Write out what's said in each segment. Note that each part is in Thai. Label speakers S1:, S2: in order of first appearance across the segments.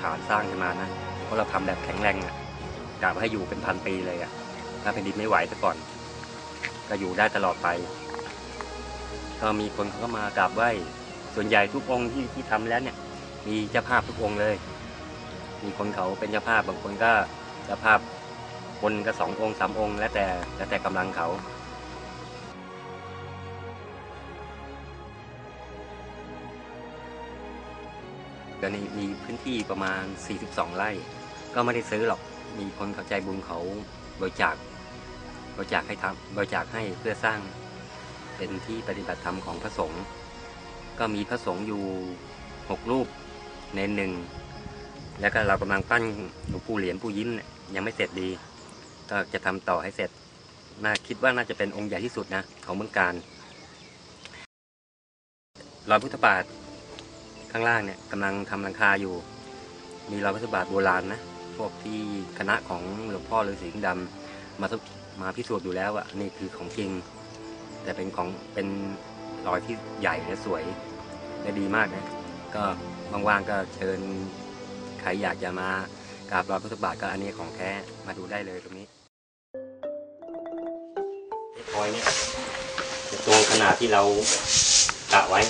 S1: ฐานสร้างขึ้นมานะเพราะเราทำแบบแข็งแรงอะกะว่าให้อยู่เป็นพันปีเลยอะถ้าแผ่นดินไม่ไหวซะก่อน ก็อยู่ได้ตลอดไป ก็มีคนเขาก็มากราบไหว้ ส่วนใหญ่ทุกองค์ที่ที่ทำแล้วเนี่ย มีเจ้าภาพทุกองค์เลย มีคนเขาเป็นเจ้าภาพบางคนก็เจ้าภาพคนก็สององค์สามองค์ แล้วแต่แล้วแต่กำลังเขา ตอนนี้มีพื้นที่ประมาณ 42 ไร่ ก็ไม่ได้ซื้อหรอก มีคนเขาใจบุญเขาบริจาคบริจาคให้ทำบริจาคให้เพื่อสร้างเป็นที่ปฏิบัติธรรมของพระสงฆ์ก็มีพระสงฆ์อยู่ 6 รูปในหนึ่งแล้วก็เรากำลังปั้นหลวงปู่เหรียญปู่ยิ้มยังไม่เสร็จดี ก็จะทำต่อให้เสร็จน่าคิดว่าน่าจะเป็นองค์ใหญ่ที่สุดนะ ของเมืองการรอยพุทธบาท ข้างล่างเนี่ยกำลังทำหลังคาอยู่ มีรอยพระบาทโบราณนะ พวกที่คณะของหลวงพ่อฤาษีลิงดำมาทดมาพิสูจน์อยู่แล้วว่านี่คือของจริง แต่เป็นของเป็นรอยที่ใหญ่และสวยและดีมากนะก็ว่างๆก็เชิญใครอยากจะมากราบรอยพระบาทก็อันนี้ของแท้มาดูได้เลยตรงนี้ไอ้พอยเนี่ยจะตรงขนาดที่เรากะไว้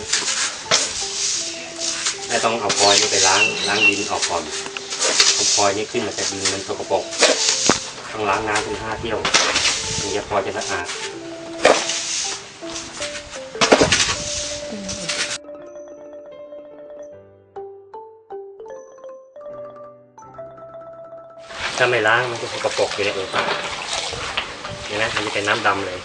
S1: ไม่ต้องเอาพลอยนี่ไปล้างล้างดินออกก่อนเอาพลอยนี่ขึ้นมาจากดินมันสกปรกต้องล้างน้ำถึงห้าเที่ยวถึงจะพลอยจะสะอาดถ้าไม่ล้างมันจะสกปรกอยู่ในองค์พระเห็นไหมมันจะเป็นน้ำดำเลย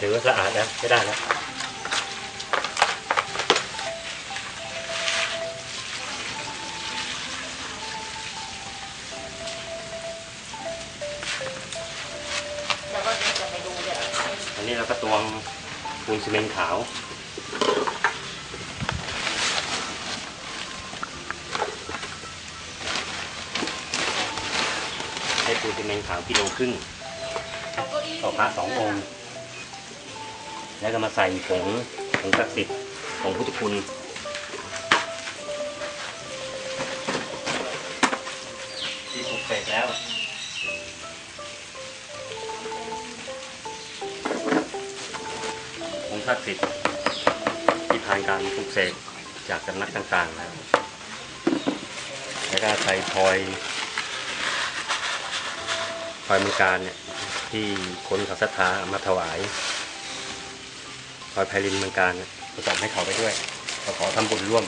S1: ถือว่าสะอาดแล้วใช้ได้แล้วอันนี้เราก็ตวงปูนซีเมนต์ขาวใช้ปูนซีเมนต์ขาวกิโลครึ่งต่อพระสององค์ แล้วก็มาใส่ผงผงศักดิ์สิทธิ์ผงพุทธคุณที่ปลุกเสกแล้วผงศักดิ์สิทธิ์ที่ผ่านการปลุกเสกจากสำนักต่างๆแล้วแล้วก็ใส่พลอยพลอยมังการเนี่ยที่คนเขาศรัทธาเอามาถวายพล อยไพลินเมืองการเนี่ยก็จะให้เขาไปด้วยเราขอทำบุญร่วม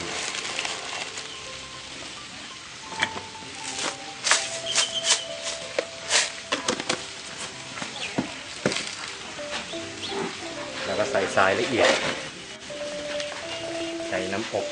S1: แล้วก็ใส่ทรายละเอียด ใส่น้ำอบ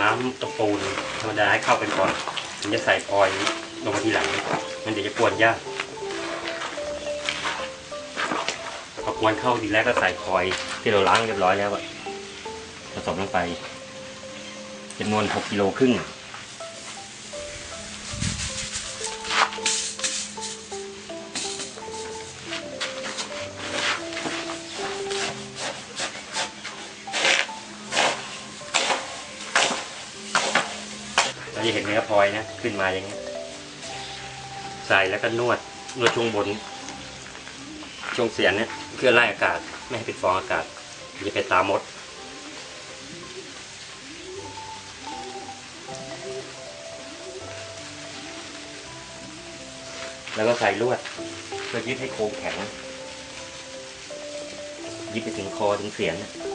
S1: น้ำตะปูนธรรมดาให้เข้ากันก่อนถึงจะใส่พลอยลงมาทีหลัง มันเดี๋ยวจะกวนยากพอกวนเข้าทีแรกก็ใส่พลอยที่เราล้างเรียบร้อยแล้วอะผสมลงไปจำนวน6กิโลครึ่ง เราจะเห็นเนื้อพลอยนะ ขึ้นมาอย่างนี้ ใส่แล้วก็นวด นวดช่วงบน ช่วงเสียนเนี่ย เพื่อไล่อากาศ ไม่ให้เป็นฟองอากาศจะเป็นตามด แล้วก็ใส่ลวด เพื่อยึดให้โครงแข็งยึดไปถึงคอถึงเสียนน่ะ